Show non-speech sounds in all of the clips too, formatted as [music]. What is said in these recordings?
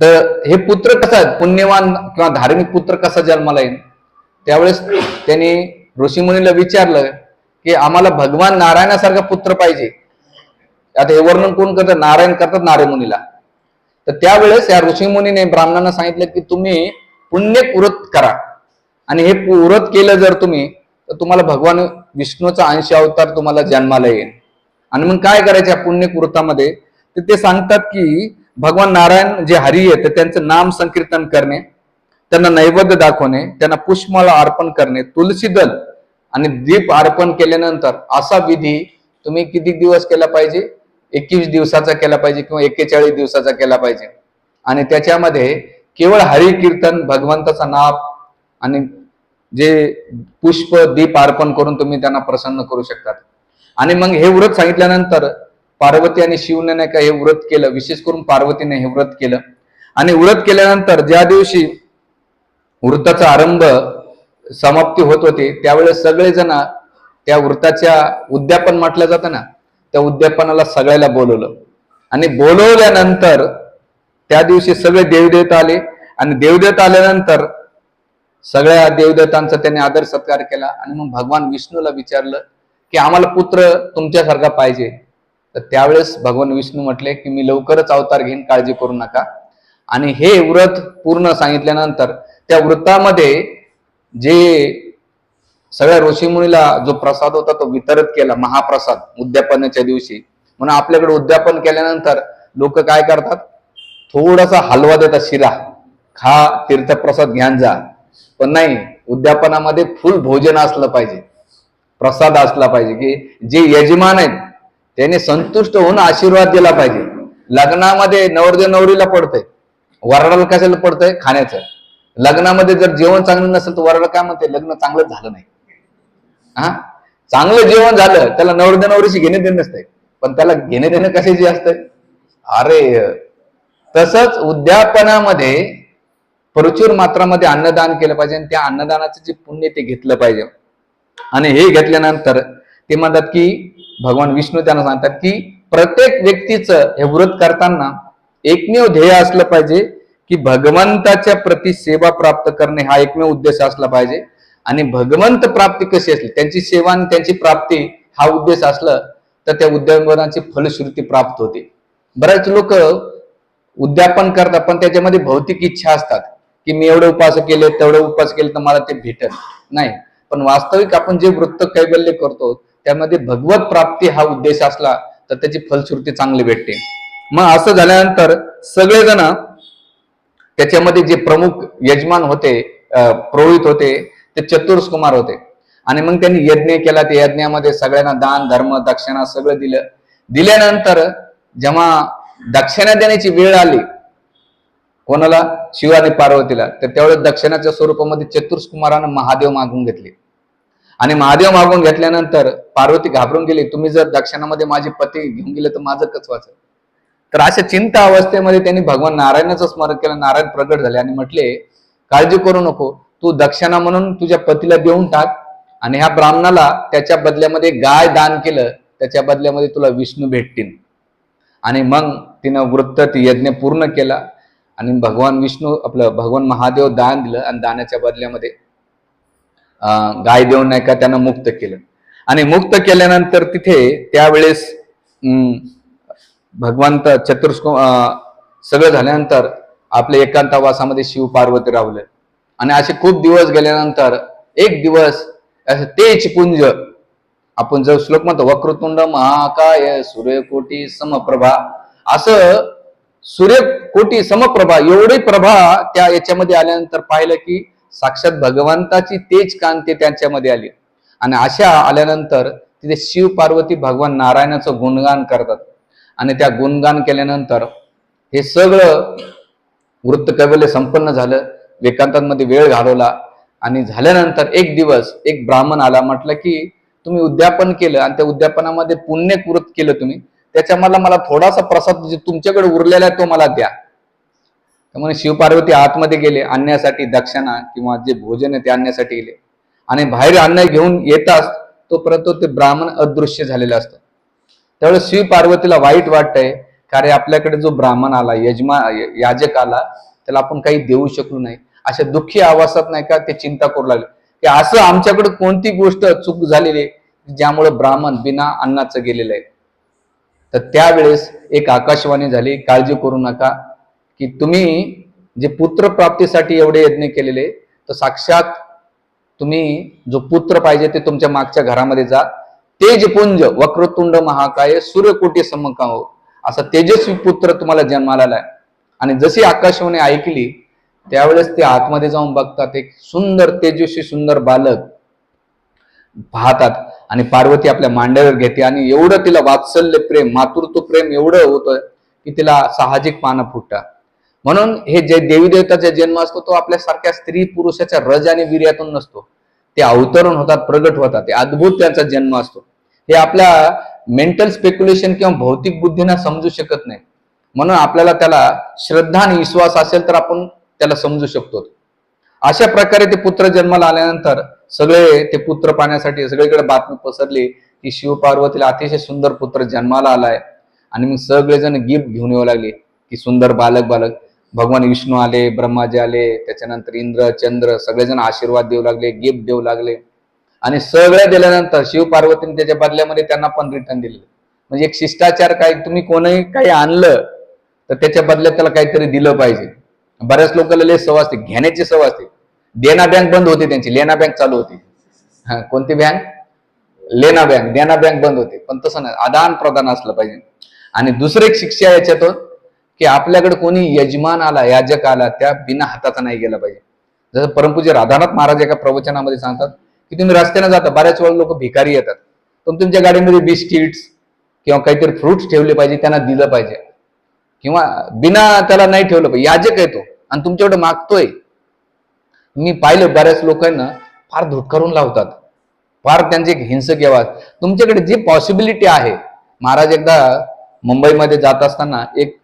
तर हे पुत्र कसा पुण्यवान किंवा धार्मिक पुत्र कसा जन्माला येईल? त्यावेळेस त्यांनी ऋषीमुनीला विचारलं की आम्हाला भगवान नारायणासारखा पुत्र पाहिजे. आता हे वर्णन कोण करतात नारायण करतात नारायण मुनीला तर त्यावेळेस या ऋषीमुनीने ब्राह्मणांना सांगितलं की तुम्ही पुण्य व्रत करा. आणि हे व्रत केलं जर तुम्ही तर तुम्हाला भगवान विष्णूचा अंशी अवतार तुम्हाला जन्माला येईल. आणि मग काय करायचं या पुण्य व्रतामध्ये तर ते सांगतात की भगवान नारायण जे हरी आहेत त्यांचं नाम संकीर्तन करणे त्यांना नैवेद्य दाखवणे त्यांना पुष्पमाला अर्पण करणे तुलसी दल आणि दीप अर्पण केल्यानंतर असा विधी तुम्ही किती दिवस केला पाहिजे? एकवीस दिवसाचा केला पाहिजे किंवा एक्केचाळीस दिवसाचा केला पाहिजे? आणि त्याच्यामध्ये केवळ हरी कीर्तन भगवंताचा नाप आणि जे पुष्प दीप अर्पण करून तुम्ही त्यांना प्रसन्न करू शकतात. आणि मग हे व्रत सांगितल्यानंतर पार्वती आणि शिवने नाही का हे व्रत केलं विशेष करून पार्वतीने हे व्रत केलं. आणि व्रत केल्यानंतर ज्या दिवशी व्रताचा आरंभ समाप्ती होत होती त्यावेळेस सगळेजण त्या व्रताच्या उद्यापन म्हटलं जातं ना त्या उद्यापनाला सगळ्याला बोलवलं. आणि बोलवल्यानंतर त्या दिवशी सगळे देवदेवता आले. आणि देवदेवता आल्यानंतर सगळ्या देवदेवतांचा त्यांनी आदर सत्कार केला. आणि मग भगवान विष्णूला विचारलं की आम्हाला पुत्र तुमच्यासारखा पाहिजे. तर त्यावेळेस भगवान विष्णू म्हटले की मी लवकरच अवतार घेईन काळजी करू नका. आणि हे व्रत पूर्ण सांगितल्यानंतर त्या व्रतामध्ये जे सगळ्या ऋषीमुनीला जो प्रसाद होता तो वितरित केला महाप्रसाद उद्यापनाच्या दिवशी. म्हणून आपल्याकडे उद्यापन केल्यानंतर लोक काय करतात? थोडासा हलवा देतात शिरा. खा तीर्थप्रसाद घ्यान जा. पण नाही उद्यापनामध्ये फुल भोजन असलं पाहिजे. प्रसाद असला पाहिजे की जे यजमान आहेत त्याने संतुष्ट होऊन आशीर्वाद दिला पाहिजे. लग्नामध्ये नवरदेव नवरीला पडतंय. वराडाला कशाला पडतंय? खाण्याचं. लग्नामध्ये जर जेवण चांगलं नसेल तर वराडा काय म्हणते? लग्न चांगलं झालं नाही. हा? चांगलं जेवण झालं त्याला नवरदेव नवरीशी घेणे देणे नसतंय. पण त्याला घेणे देणं कशाची असतंय? अरे तसंच उद्यापनामध्ये प्रचुर मात्रामध्ये अन्नदान केलं पाहिजे आणि त्या अन्नदानाचं जे पुण्य ते घेतलं पाहिजे. आणि हे घेतल्यानंतर ते म्हणतात की भगवान विष्णू त्यांना सांगतात की प्रत्येक व्यक्तीचं हे व्रत करताना एकमेव ध्येय असलं पाहिजे की भगवंताच्या प्रती सेवा प्राप्त करणे हा एकमेव उद्देश असला पाहिजे. आणि भगवंत प्राप्ती कशी असली त्यांची सेवा आणि त्यांची प्राप्ती हा उद्देश असलं तर त्या उद्यापनाची फलश्रुती प्राप्त होते. बरेच लोक उद्यापन करतात पण त्याच्यामध्ये भौतिक इच्छा असतात की मी एवढे उपास केले तेवढे उपास केले तर मला ते भेटत नाही. पण वास्तविक आपण जे वृत्त कैबल्य करतो त्यामध्ये भगवत प्राप्ती हा उद्देश असला तर त्याची फलश्रुती चांगली भेटते. मग असं झाल्यानंतर सगळेजण त्याच्यामध्ये जे प्रमुख यजमान होते अं, पुरोहित होते ते चतुर्स कुमार होते. आणि मग त्यांनी यज्ञ केला. त्या यज्ञामध्ये सगळ्यांना दान धर्म दक्षिणा सगळं दिलं. दिल्यानंतर जेव्हा दक्षिणा देण्याची वेळ आली कोणाला? शिव पार्वतीला. तर त्यावेळेस दक्षिणाच्या स्वरूपामध्ये चतुर्स कुमारानं महादेव मागून घेतले. आणि महादेव मागून घेतल्यानंतर पार्वती घाबरून गेली. तुम्ही जर दक्षिणामध्ये माझे पती घेऊन गेले तर माझं कच तर अशा चिंता अवस्थेमध्ये त्यांनी भगवान नारायणाचं स्मरण केलं. नारायण प्रगट झाले आणि म्हटले काळजी करू नको. तू दक्षिणा म्हणून तुझ्या पतीला देऊन टाक आणि ह्या ब्राह्मणाला त्याच्या बदल्यामध्ये गाय दान केलं. त्याच्या बदल्यामध्ये तुला विष्णू भेटतील. आणि मग तिनं वृत्त ती यज्ञ पूर्ण केला आणि भगवान विष्णू आपलं भगवान महादेव दान दिलं आणि दानाच्या बदल्यामध्ये गाय देऊन नाही का त्यानं मुक्त केलं. आणि मुक्त केल्यानंतर तिथे त्यावेळेस भगवंत चतुर्स्को सगळं झाल्यानंतर आपल्या एकांतवासामध्ये शिव पार्वती रावले. आणि असे खूप दिवस गेल्यानंतर एक दिवस असं तेज पुंज आपण जर श्लोक म्हणतो वक्रतुंड महाकाय सूर्यकोटी समप्रभा असं सूर्यकोटी समप्रभा एवढी प्रभा त्या याच्यामध्ये आल्यानंतर पाहिलं की साक्षात भगवंताची तेज कांती त्यांच्यामध्ये आली. आणि अशा आल्यानंतर तिथे शिव पार्वती भगवान नारायणाचं गुणगान करतात. आणि त्या गुणगान केल्यानंतर हे सगळं वृत्त कैवल्य संपन्न झालं. वेकांतांमध्ये वेळ घालवला. आणि झाल्यानंतर एक दिवस एक ब्राह्मण आला म्हटलं की तुम्ही उद्यापन केलं आणि त्या उद्यापनामध्ये पुण्य कृत केलं तुम्ही. त्याच्या मला मला थोडासा प्रसाद म्हणजे तुमच्याकडे उरलेला आहे तो मला द्या. त्यामुळे शिवपार्वती आतमध्ये गेले आणण्यासाठी दक्षिणा किंवा जे भोजन आहे ते आणण्यासाठी गेले. आणि बाहेर अन्न घेऊन येताच तोपर्यंत ते ब्राह्मण अदृश्य झालेलं असतं. त्यावेळेस शिवपार्वतीला वाईट वाटतंय कारण आपल्याकडे जो ब्राह्मण आला यजमा याजक आला त्याला आपण काही देऊ शकलो नाही. अशा दुःखी आवासात नाही का ते चिंता करू लागले. की असं आमच्याकडे कोणती गोष्ट चूक झालेली आहे ज्यामुळे ब्राह्मण बिना अन्नाचं गेलेलं आहे तर त्यावेळेस एक आकाशवाणी झाली काळजी करू नका की तुम्ही जे पुत्र प्राप्तीसाठी एवढे यज्ञ केलेले तर साक्षात तुम्ही जो पुत्र पाहिजे ते तुमच्या मागच्या घरामध्ये जा. तेज पुंज वक्रतुंड महाकाय सूर्यकोटी समकाव हो, असा तेजस्वी पुत्र तुम्हाला जन्माला आलाय आणि जशी आकाशवाणी ऐकली त्यावेळेस ते आतमध्ये जाऊन बघतात एक सुंदर तेजस्वी सुंदर बालक पाहतात. आणि पार्वती आपल्या मांड्यावर घेते आणि एवढं तिला वात्सल्य प्रेम मातृत्व प्रेम एवढं होतं की तिला साहजिक पानं फुटतात. म्हणून हे जे देवी देवताचा जन्म असतो तो आपल्या सारख्या स्त्री पुरुषाच्या रज आणि वीर्यातून नसतो. ते अवतरण होतात प्रगट होतात ते अद्भुत त्यांचा जन्म असतो. हे आपल्या मेंटल स्पेक्युलेशन किंवा भौतिक बुद्धीना समजू शकत नाही. म्हणून आपल्याला त्याला श्रद्धा आणि विश्वास असेल तर आपण त्याला समजू शकतो. अशा प्रकारे ते पुत्र जन्माला आल्यानंतर सगळे ते पुत्र पाहण्यासाठी सगळीकडे बातमी पसरली की शिवपार्वतीला अतिशय सुंदर पुत्र जन्माला आलाय. आणि मग सगळेजण गिफ्ट घेऊन येऊ लागले की सुंदर बालक बालक. भगवान विष्णू आले ब्रह्माजी आले त्याच्यानंतर इंद्र चंद्र सगळेजण आशीर्वाद देऊ लागले गिफ्ट देऊ लागले. आणि सगळ्या दिल्यानंतर शिव पार्वतीने त्याच्या बदल्यामध्ये त्यांना पण रिटर्न दिले. म्हणजे एक शिष्टाचार काय तुम्ही कोणीही काही आणलं तर त्याच्या बदल्यात त्याला काहीतरी दिलं पाहिजे. बऱ्याच लोकांना लय सव असते घेण्याची सव असते. देना बँक बंद होती त्यांची लेना बँक चालू होती. हा कोणती बँक? लेना बँक देना बँक बंद होते. पण तसं नाही आदान प्रदान असलं पाहिजे. आणि दुसरं एक शिक्षा याच्यातून की आपल्याकडे कोणी यजमान आला याजक आला त्या बिना हाताचा नाही गेला पाहिजे. जसं परमपूज्य राधानाथ महाराज एका प्रवचनामध्ये सांगतात की तुम्ही रस्त्याने जाता बऱ्याच वेळा लोक भिकारी येतात. पण तुमच्या गाडीमध्ये बिस्किट्स किंवा काहीतरी फ्रुट्स ठेवले पाहिजे त्यांना दिलं पाहिजे. किंवा बिना त्याला नाही ठेवलं पाहिजे. याजक येतो आणि तुमच्याकडे मागतोय. मी पाहिलं बऱ्याच लोकांना फार धुटकारून लावतात. फार त्यांचे एक हिंसक आवाज तुमच्याकडे जी पॉसिबिलिटी आहे महाराज एकदा मुंबईमध्ये जात असताना एक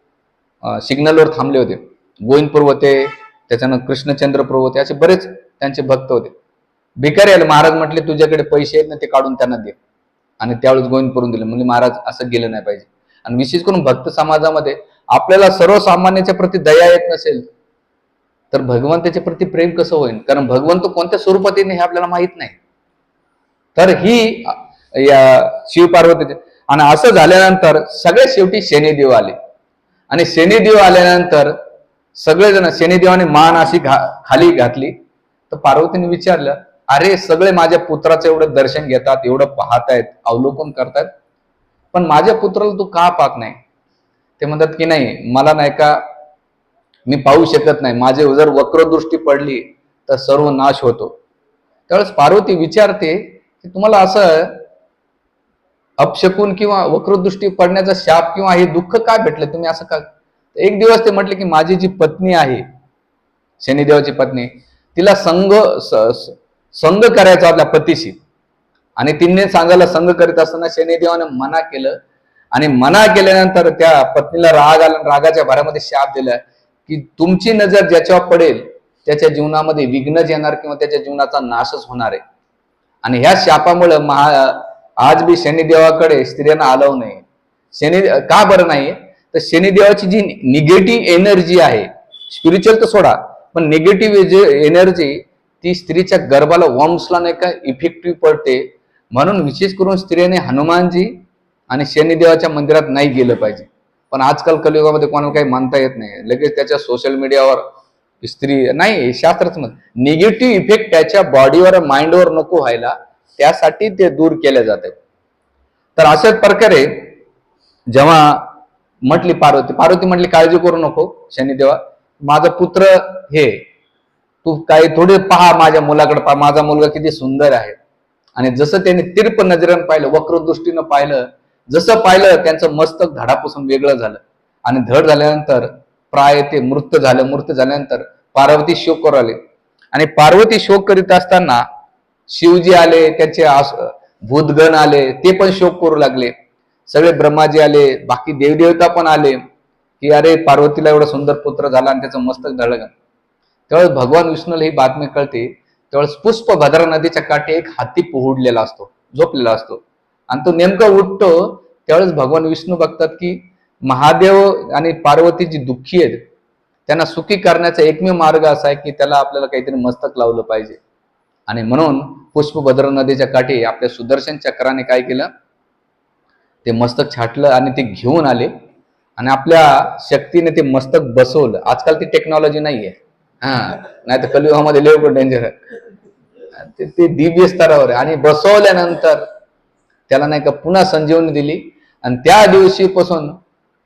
सिग्नलवर थांबले होते. गोविंदपूर होते त्याच्यानं कृष्णचंद्रपूर होते असे बरेच त्यांचे भक्त होते. भिकारी आले. महाराज म्हटले तुझ्याकडे पैसे आहेत ना ते काढून त्यांना दे. आणि त्यावेळेस गोविंदपूरून दिले. म्हणजे महाराज असं गेलं नाही पाहिजे. आणि विशेष करून भक्त समाजामध्ये आपल्याला सर्वसामान्याच्या प्रती दया येत नसेल तर भगवंताच्या प्रती प्रेम कसं होईल? कारण भगवंत कोणत्या स्वरूपात येईल हे आपल्याला माहीत नाही. तर ही या शिवपार्वतीचे आणि असं झाल्यानंतर सगळ्यात शेवटी शनिदेव आले. आणि शनिदेव आल्यानंतर सगळेजण शनिदेवाने मान अशी घा खाली घातली. तर पार्वतीने विचारलं अरे सगळे माझ्या पुत्राचं एवढं दर्शन घेतात एवढं पाहतायत अवलोकन करतायत. पण माझ्या पुत्राला तू का पाहत नाही? ते म्हणतात की नाही मला नाही का मी पाहू शकत नाही. माझे जर वक्रदृष्टी पडली तर सर्व नाश होतो. त्यावेळेस पार्वती विचारते की तुम्हाला असं अपशकून किंवा वक्रदृष्टी पडण्याचा शाप किंवा हे दुःख काय भेटलं? तुम्ही असं का एक दिवस ते म्हटले की माझी जी पत्नी आहे शनिदेवाची पत्नी तिला संघ स- संघ करायचा आपल्या पतीशी. आणि तिने सांगायला संघ करीत असताना शनिदेवाने मना केलं. आणि मना केल्यानंतर त्या पत्नीला राग आला रागाच्या भरामध्ये शाप दिला की तुमची नजर ज्याच्यावर पडेल त्याच्या जीवनामध्ये विघ्नच येणार किंवा त्याच्या जीवनाचा नाशच होणार आहे. आणि ह्या शापामुळे महा आज बी शनिदेवाकडे स्त्रियांना आलव नाही. शनी का बरं नाही? तर शनिदेवाची जी निगेटिव्ह एनर्जी आहे स्पिरिच्युअल तर सोडा पण निगेटिव्ह जे एनर्जी ती स्त्रीच्या गर्भाला वॉम्सला नाही का इफेक्टिव्ह पडते. म्हणून विशेष करून स्त्रियाने हनुमानजी आणि शनिदेवाच्या मंदिरात नाही गेलं पाहिजे. पण आजकाल कलियुगामध्ये कोणाला काही मानता येत नाही. लगेच त्याच्या सोशल मीडियावर स्त्री नाही शास्त्रच मत निगेटिव्ह इफेक्ट त्याच्या बॉडीवर माइंडवर नको व्हायला. त्यासाठी ते दूर केले जाते. तर अशाच प्रकारे जेव्हा म्हटली पार्वती पार्वती म्हटली काळजी करू नको शनिदेवा. माझा पुत्र हे तू काही थोडे पहा माझ्या मुलाकडे पहा माझा मुलगा किती सुंदर आहे. आणि जसं त्याने तीर्प नजरेनं पाहिलं वक्रदृष्टीनं पाहिलं जसं पाहिलं त्यांचं मस्तक धडापासून वेगळं झालं. आणि धड झाल्यानंतर प्राय ते मृत झालं मृत झाल्यानंतर पार्वती शोक करू आले आणि पार्वती शोक करीत असताना शिवजी आले त्यांचे आस- भूतगण आले ते पण शोक करू लागले. सगळे ब्रह्माजी आले बाकी देवदेवता पण आले की अरे पार्वतीला एवढा सुंदर पुत्र झाला आणि त्याचं मस्तक धडलं त्यावेळेस भगवान विष्णूला ही बातमी कळते त्यावेळेस पुष्प भद्रा नदीच्या काठी एक हाती पोहडलेला असतो झोपलेला असतो. आणि तो नेमका उठतो त्यावेळेस भगवान विष्णू बघतात की महादेव आणि पार्वती जी दुःखी आहेत त्यांना सुखी करण्याचा एकमेव मार्ग असा आहे की त्याला आपल्याला काहीतरी मस्तक लावलं पाहिजे. आणि म्हणून पुष्पभद्र नदीच्या काठी आपल्या सुदर्शन चक्राने काय केलं? ते मस्तक छाटलं आणि ते घेऊन आले. आणि आपल्या शक्तीने ते मस्तक बसवलं. आजकाल ती टेक्नॉलॉजी नाहीये. हा नाही तर कलियुगामध्ये लेव डेंजर ते ते दिव्य स्तरावर आहे. आणि बसवल्यानंतर त्याला नाही का पुन्हा संजीवनी दिली. आणि त्या दिवशीपासून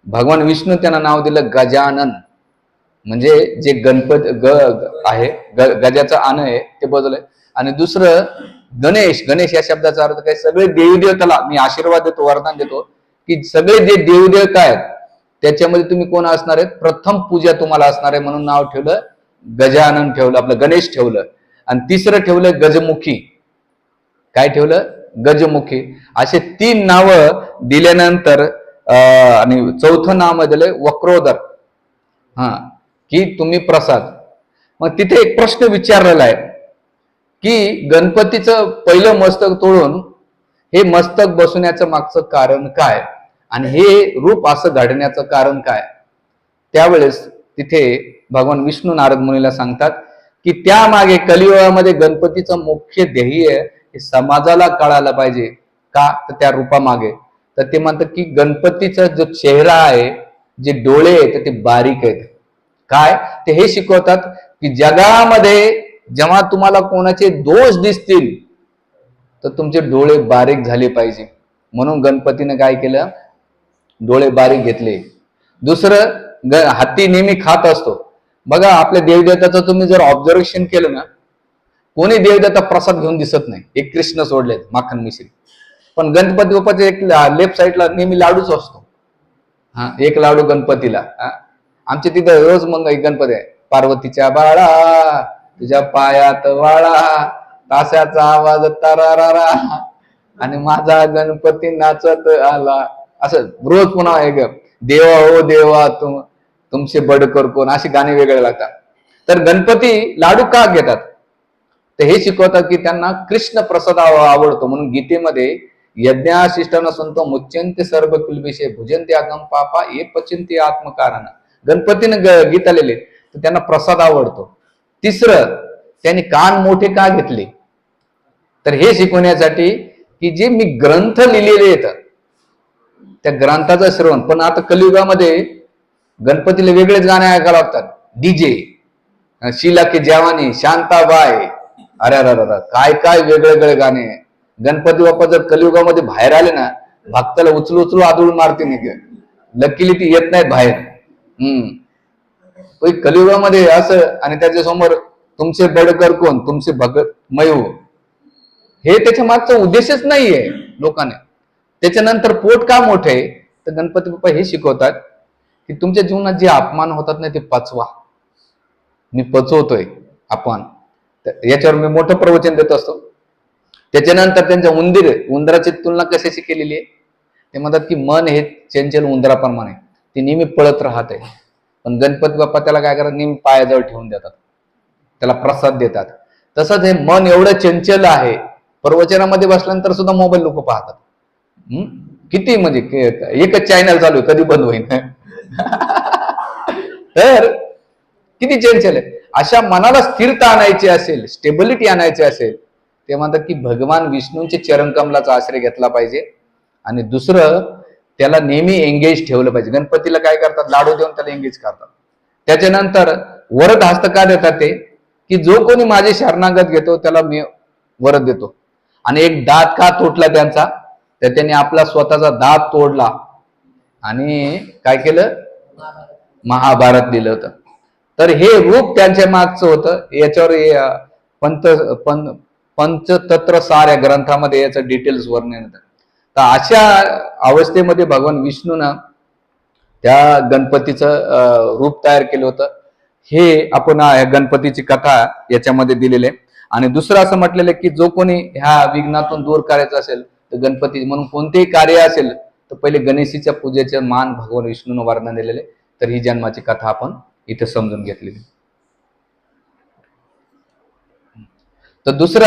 भगवान विष्णू त्यांना नाव दिलं गजानन. म्हणजे जे गणपत ग आहे ग गजाचं आन आहे ते बदलय आणि दुसरं गणेश. गणेश या शब्दाचा अर्थ काय? सगळे देवदेवताला मी आशीर्वाद देतो वरदान देतो की सगळे जे देवदेवता आहेत त्याच्यामध्ये तुम्ही कोण असणार आहेत? प्रथम पूजा तुम्हाला असणार आहे म्हणून नाव ठेवलं गजानन ठेवलं आपलं गणेश ठेवलं. आणि तिसरं ठेवलं गजमुखी. काय ठेवलं? गजमुखी. असे तीन नावं दिल्यानंतर आणि चौथं नाव दिलंय वक्रोदर. हा की तुम्ही प्रसाद. मग तिथे एक प्रश्न विचारलेला आहे. की गणपतीचं पहिलं मस्तक तोडून हे मस्तक बसवण्याचं मागचं कारण काय? आणि हे रूप असं घडण्याचं कारण काय? त्यावेळेस तिथे भगवान विष्णू नारद मुनीला सांगतात की त्यामागे कलियुगामध्ये गणपतीचं मुख्य ध्येय हे समाजाला कळायला पाहिजे. का? तर त्या रूपामागे. तर ते म्हणतात की गणपतीचा जो चेहरा आहे जे डोळे आहेत ते बारीक आहेत. काय? ते हे शिकवतात की जगामध्ये जेव्हा तुम्हाला कोणाचे दोष दिसतील तर तुमचे डोळे बारीक झाले पाहिजे. म्हणून गणपतीने काय केलं? डोळे बारीक घेतले. दुसरं ग हत्ती नेहमी खात असतो. बघा आपल्या देवदेवताचं तुम्ही जर ऑब्झर्वेशन केलं ना कोणी देवदेवता प्रसाद घेऊन दिसत नाही. एक कृष्ण सोडलेत माखन मिश्री. पण गणपती बाप्पाच्या एक लेफ्ट साईडला नेहमी लाडूच असतो. हा एक लाडू गणपतीला. हा. आमच्या तिथं रोज मग एक गणपती आहे. पार्वतीच्या बाळा तुझ्या पायात वाळा ताशाचा आवाज तरारा आणि माझा गणपती नाचत आला. असं रोज पुन्हा एक देवा ओ देवा तुम तुमचे बडकर कोण? अशी गाणी वेगळे लागतात. तर गणपती लाडू का घेतात? तर हे शिकवतात की त्यांना कृष्ण प्रसाद आवडतो. म्हणून गीतेमध्ये यज्ञाशिष्ट नसून तो मुच्यंते सर्व किलबिषे भुजंते आगम पापा ये पचिंते आत्मकारण. गणपतीने ग- गीत आलेले तर त्यांना प्रसाद आवडतो. तिसरं त्यांनी कान मोठे का घेतले? तर हे शिकवण्यासाठी की जे मी ग्रंथ लिहिलेले आहेत त्या ग्रंथाचं श्रवण. पण आता कलियुगामध्ये गणपतीला वेगळेच गाणे ऐकायला लागतात. डीजे शीला के जवानी शांताबाय अरे अरे अरे काय काय वेगळे वेगळे गाणे. गणपती बाप्पा जर कलियुगामध्ये बाहेर आले ना भक्ताला उचलू उचलू आदळून मारते नाही लकीली ती येत नाहीत बाहेर. हम्म. कलियुगामध्ये असं आणि त्याच्यासमोर तुमचे बडकर कोण? तुमचे भगत मयू हे त्याच्या मागचा उद्देशच नाहीये लोकांनी. त्याच्यानंतर पोट का मोठे आहे? तर गणपती बाप्पा हे शिकवतात की तुमच्या जीवनात जे अपमान होतात ना ते पचवा. मी पचवतोय अपमान. तर याच्यावर मी मोठं प्रवचन देत असतो. त्याच्यानंतर त्यांच्या उंदीर उंदराची तुलना कशाशी केलेली आहे? ते म्हणतात की मन हे चंचल उंदराप्रमाणे ते नेहमी पळत राहत आहे. पण गणपती बाप्पा त्याला काय करतात? नेहमी पायाजवळ ठेवून देतात. त्याला प्रसाद देतात. तसंच हे मन एवढं चंचल आहे प्रवचनामध्ये बसल्यानंतर सुद्धा मोबाईल लोक पाहतात. किती म्हणजे एकच चॅनल चालू आहे कधी बंद होईल [laughs] तर किती चंचल आहे. अशा मनाला स्थिरता आणायची असेल स्टेबिलिटी आणायची असेल ते म्हणतात की भगवान विष्णूंचे चरणकमलाचा आश्रय घेतला पाहिजे. आणि दुसरं त्याला नेहमी एंगेज ठेवलं पाहिजे. गणपतीला काय करतात? लाडू देऊन त्याला एंगेज करतात. त्याच्यानंतर वरद हस्त का देतात ते? की जो कोणी माझे शरणागत घेतो त्याला मी वरद देतो. आणि एक दात का तुटला त्यांचा? तर त्यांनी आपला स्वतःचा दात तोडला. आणि काय केलं? महाभारत लिहिलं होतं. तर हे रूप त्यांच्या मागचं होतं. याच्यावर पंत पंचतत्र सार या ग्रंथामध्ये याचं डिटेल्स वर्णन येतं. तर अशा अवस्थेमध्ये भगवान विष्णूनं त्या गणपतीचं रूप तयार केलं होतं. हे आपण गणपतीची कथा याच्यामध्ये दिलेली आहे. आणि दुसरं असं म्हटलेलं की जो कोणी ह्या विघ्नातून दूर करायचं असेल तर गणपती म्हणून कोणतेही कार्य असेल तर पहिले गणेशीच्या पूजेचे मान भगवान विष्णून वर्णन दिलेले तर ही जन्माची कथा आपण इथे समजून घेतलेली तर दुसरं